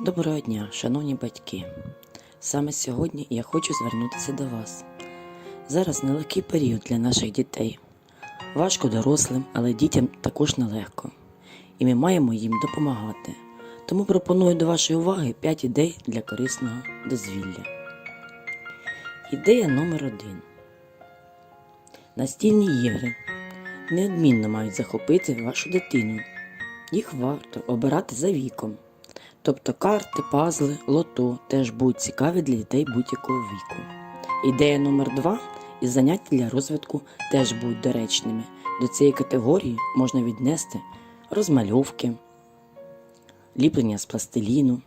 Доброго дня, шановні батьки. Саме сьогодні я хочу звернутися до вас. Зараз нелегкий період для наших дітей. Важко дорослим, але дітям також нелегко. І ми маємо їм допомагати. Тому пропоную до вашої уваги 5 ідей для корисного дозвілля. Ідея номер один. Настільні ігри неодмінно мають захопити вашу дитину. Їх варто обирати за віком. Тобто карти, пазли, лото теж будуть цікаві для дітей будь-якого віку. Ідея номер два і заняття для розвитку теж будуть доречними. До цієї категорії можна віднести розмальовки, ліплення з пластиліну.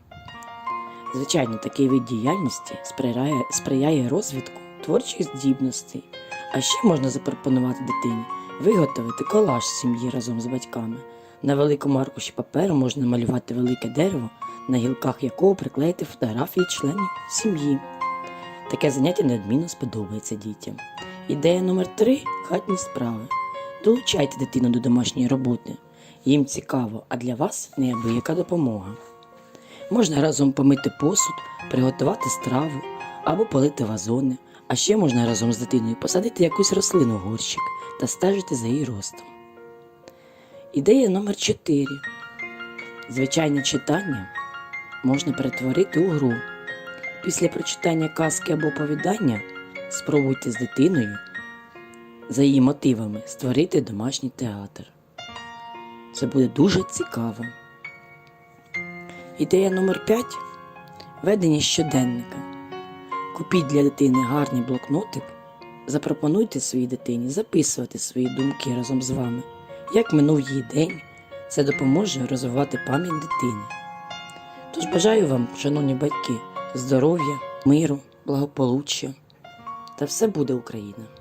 Звичайно, такий вид діяльності сприяє, сприяє розвитку творчих здібностей, а ще можна запропонувати дитині виготовити колаж сім'ї разом з батьками. На великому аркуші паперу можна малювати велике дерево, на гілках якого приклеїти фотографії членів сім'ї. Таке заняття неодмінно сподобається дітям. Ідея номер три хатні справи. Долучайте дитину до домашньої роботи. Їм цікаво, а для вас неабияка допомога. Можна разом помити посуд, приготувати страву або полити вазони, а ще можна разом з дитиною посадити якусь рослину в горщик та стежити за її ростом. Ідея номер 4. Звичайне читання можна перетворити у гру. Після прочитання казки або оповідання спробуйте з дитиною за її мотивами створити домашній театр. Це буде дуже цікаво. Ідея номер 5 ведення щоденника. Купіть для дитини гарний блокнотик, запропонуйте своїй дитині записувати свої думки разом з вами, як минув її день. Це допоможе розвивати пам'ять дитини. Тож бажаю вам, шановні батьки, здоров'я, миру, благополуччя. Та все буде Україна!